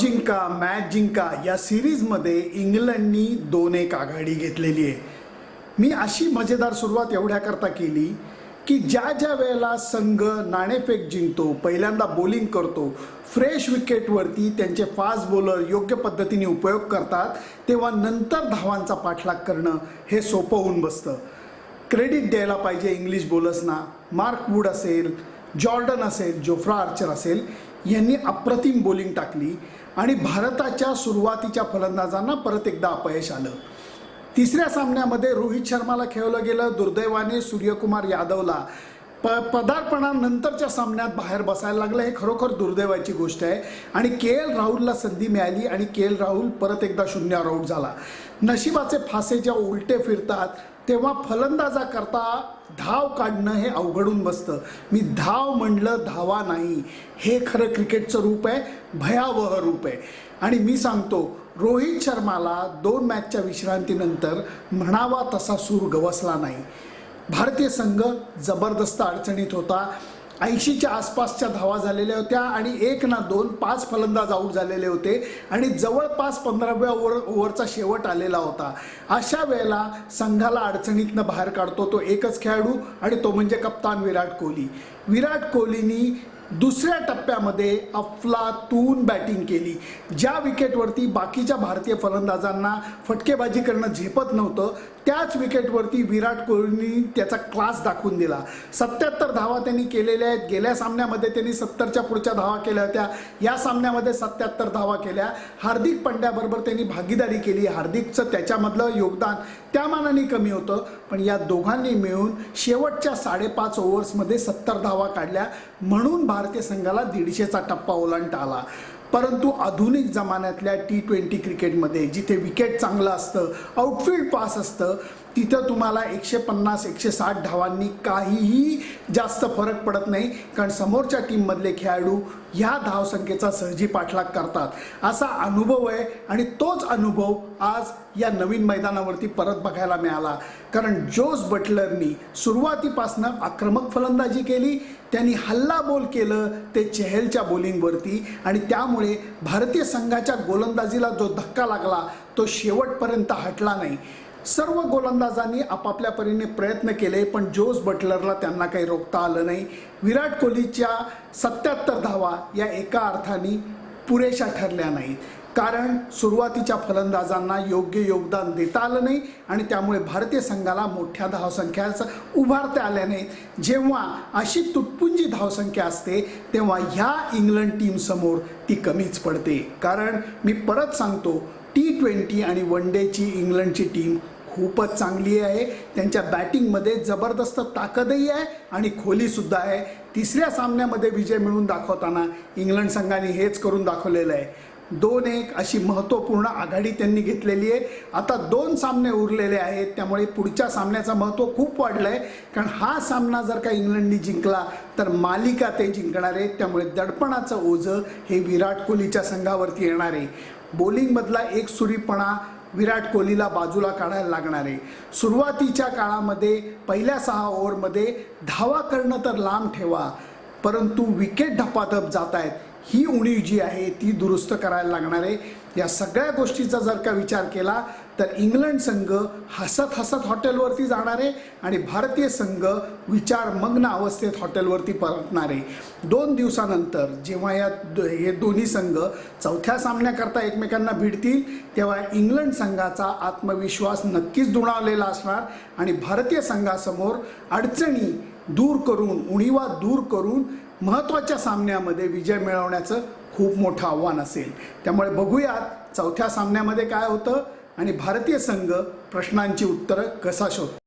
जिंका match जिंका या सिरीजमध्ये इंग्लंडनी दोन एक आघाडी घेतलेली आहे. मी अशी मजेदार सुरुवात एवढ्याकरता केली की ज्या ज्या वेळेला संघ नाणेफेक जिंकतो पहिल्यांदा बॉलिंग करतो फ्रेश विकेटवरती त्यांचे फास्ट बॉलर योग्य पद्धतीने उपयोग करतात तेव्हा नंतर धावांचा पाठलाग करणं हे सोपं होऊन बसतं. क्रेडिट द्यायला पाहिजे इंग्लिश बॉलर्सना मार्क वूड असेल जॉर्डन असेल जोफ्रा आर्चर असेल यांनी अप्रतिम बॉलिंग टाकली आणि भारताच्या सुरुवातीच्या फलंदाजांना परत एकदा अपयश आलं. तिसऱ्या सामन्यामध्ये रोहित शर्माला खेळवलं गेलं. दुर्दैवाने सूर्यकुमार यादवला प पदार्पणानंतरच्या सामन्यात बाहेर बसायला लागलं. हे खरोखर दुर्दैवाची गोष्ट आहे. आणि के एल राहुलला संधी मिळाली आणि के एल राहुल परत एकदा शून्यावर आऊट झाला. नशिबाचे फासे ज्या उलटे फिरतात तेव्हा फलंदाजा करता धाव काढणं हे अवघडून बसतं. मी धाव म्हणलं धावा नाही. हे खरं क्रिकेटचं रूप आहे भयावह रूप आहे. आणि मी सांगतो रोहित शर्माला दोन मॅचच्या विश्रांतीनंतर म्हणावा तसा सूर गवसला नाही. भारतीय संघ जबरदस्त अडचणीत होता. ऐंशीच्या आसपासच्या धावा झालेल्या होत्या आणि एक ना दोन पाच फलंदाज आऊट झालेले होते. आणि जवळपास पंधराव्या ओव्हर ओव्हरचा शेवट आलेला होता. अशा वेळेला संघाला अडचणीतनं बाहेर काढतो तो एकच खेळाडू आणि तो म्हणजे कप्तान विराट कोहली. विराट कोहलीनी दुसऱ्या टप्प्यामध्ये अफलातून बॅटिंग केली. ज्या विकेटवरती बाकीच्या भारतीय फलंदाजांना फटकेबाजी करणं झेपत नव्हतं त्याच विकेटवरती विराट कोहलीनी त्याचा क्लास दाखवून दिला. सत्याहत्तर धावा त्यांनी केलेल्या आहेत. गेल्या सामन्यामध्ये त्यांनी सत्तरच्या पुढच्या धावा केल्या होत्या. या सामन्यामध्ये सत्याहत्तर धावा केल्या. हार्दिक पंड्याबरोबर त्यांनी भागीदारी केली. हार्दिकचं त्याच्यामधलं योगदान त्या मानाने कमी होतं. पण या दोघांनी मिळून शेवटच्या साडेपाच ओव्हर्समध्ये सत्तर धावा काढल्या. म्हणून भारतीय संघाला दीडशेचा टप्पा ओलांडता आला. परंतु आधुनिक जमान्यातल्या टी ट्वेंटी क्रिकेटमध्ये जिथे विकेट चांगलं असतं आउटफील्ड पास असतं तिथं तुम्हाला एकशे पन्नास एकशे साठ धावांनी काहीही जास्त फरक पडत नाही. कारण समोरच्या टीममधले खेळाडू ह्या धावसंख्येचा सहजी पाठलाग करतात. असा अनुभव आहे आणि तोच अनुभव आज या नवीन मैदानावरती परत बघायला मिळाला. कारण जोस बटलरनी सुरुवातीपासनं आक्रमक फलंदाजी केली त्यांनी हल्ला बोल केलं ते चेहलच्या बॉलिंगवरती आणि त्यामुळे भारतीय संघाच्या गोलंदाजीला जो धक्का लागला तो शेवटपर्यंत हटला नाही. सर्व गोलंदाजांनी आपापल्या परीने प्रयत्न केले पण जोस बटलरला त्यांना काही रोखता आलं नाही. विराट कोहलीच्या सत्याहत्तर धावा या एका अर्थाने पुरेशा ठरल्या नाहीत. कारण सुरुवातीच्या फलंदाजांना योग्य योगदान देता आलं नाही आणि त्यामुळे भारतीय संघाला मोठ्या धावसंख्याचं उभारता आल्या नाहीत. जेव्हा अशी तुटपुंजी धावसंख्या असते तेव्हा ह्या इंग्लंड टीमसमोर ती कमीच पडते. कारण मी परत सांगतो टी ट्वेंटी आणि वन डेची इंग्लंडची टीम खूपच चांगली आहे. त्यांच्या बॅटिंगमध्ये जबरदस्त ताकदही आहे आणि खोलीसुद्धा आहे. तिसऱ्या सामन्यामध्ये विजय मिळवून दाखवताना इंग्लंड संघाने हेच करून दाखवलेलं आहे. दोन एक अशी महत्त्वपूर्ण आघाडी त्यांनी घेतलेली आहे. आता दोन सामने उरलेले आहेत. त्यामुळे पुढच्या सामन्याचं महत्त्व खूप वाढलं आहे कारण हा सामना जर का इंग्लंडनी जिंकला तर मालिका ते जिंकणार आहेत. त्यामुळे दडपणाचं ओझं हे विराट कोहलीच्या संघावरती येणार आहे. बॉलिंगमधला एक सुरीपणा विराट कोहलीला बाजूला काढायला लागणार आहे. सुरुवातीच्या काळामध्ये पहिल्या सहा ओव्हरमध्ये धावा करणं तर लांब ठेवा परंतु विकेट धपाधप जात आहेत ही उणीव जी आहे ती दुरुस्त करायला लागणार आहे. या सगळ्या गोष्टीचा जर का विचार केला तर इंग्लंड संघ हसत हसत हॉटेलवरती जाणार आहे आणि भारतीय संघ विचारमग्न अवस्थेत हॉटेलवरती परतणार. आहे दोन दिवसानंतर जेव्हा या दो- हे दोन्ही संघ चौथ्या सामन्याकरता एकमेकांना भिडतील तेव्हा इंग्लंड संघाचा आत्मविश्वास नक्कीच दुणावलेला असणार आणि भारतीय संघासमोर अडचणी दूर करून उणीवा दूर करून महत्त्वाच्या सामन्यामध्ये विजय मिळवण्याचं खूप मोठं आव्हान असेल. त्यामुळे बघूयात चौथ्या सामन्यामध्ये काय होतं. आणि भारतीय संघ प्रश्नांची उत्तरं कसा शोधतो